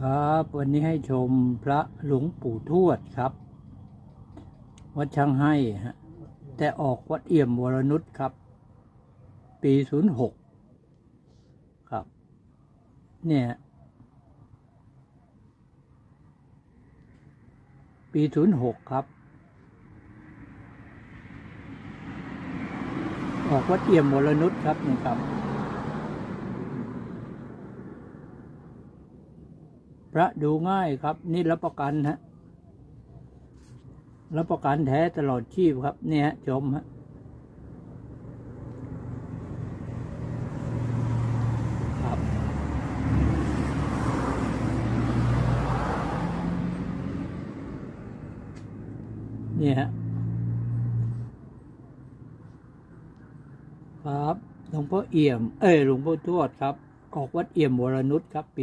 ครับ วันนี้ให้ชมพระหลวงปู่ทวดครับ วัดช่างให้ฮะแต่ออกวัดเอี่ยมวรนุชครับ ปีศูนย์หกครับ เนี่ย ปีศูนย์หกครับ ออกวัดเอี่ยมวรนุชครับนี่ครับ พระดูง่ายครับ นี่รับประกันฮะรับประกันแท้ตลอดชีพครับเนี่ยชมฮะครับนี่ฮะครับหลวงพ่อเอี่ยม เอ้ยหลวงพ่อทวดครับ ออกวัดเอี่ยมวรนุชครับ